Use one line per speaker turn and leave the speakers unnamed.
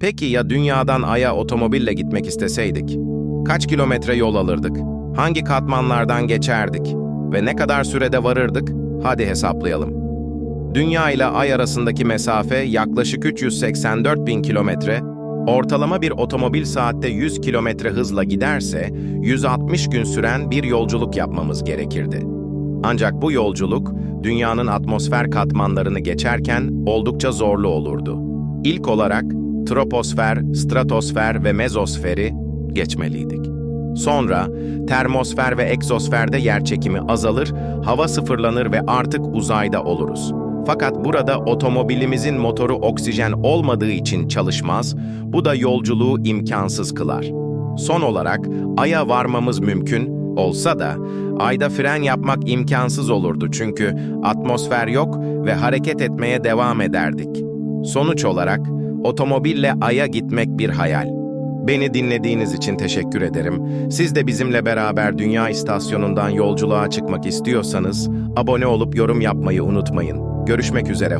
Peki ya dünyadan Ay'a otomobille gitmek isteseydik? Kaç kilometre yol alırdık? Hangi katmanlardan geçerdik? Ve ne kadar sürede varırdık? Hadi hesaplayalım. Dünya ile Ay arasındaki mesafe yaklaşık 384 bin kilometre, ortalama bir otomobil saatte 100 kilometre hızla giderse 160 gün süren bir yolculuk yapmamız gerekirdi. Ancak bu yolculuk dünyanın atmosfer katmanlarını geçerken oldukça zorlu olurdu. İlk olarak troposfer, stratosfer ve mezosferi geçmeliydik. Sonra termosfer ve egzosferde yerçekimi azalır, hava sıfırlanır ve artık uzayda oluruz. Fakat burada otomobilimizin motoru oksijen olmadığı için çalışmaz, bu da yolculuğu imkansız kılar. Son olarak Ay'a varmamız mümkün olsa da Ay'da fren yapmak imkansız olurdu çünkü atmosfer yok ve hareket etmeye devam ederdik. Sonuç olarak otomobille Ay'a gitmek bir hayal. Beni dinlediğiniz için teşekkür ederim. Siz de bizimle beraber Dünya İstasyonu'ndan yolculuğa çıkmak istiyorsanız abone olup yorum yapmayı unutmayın. Görüşmek üzere.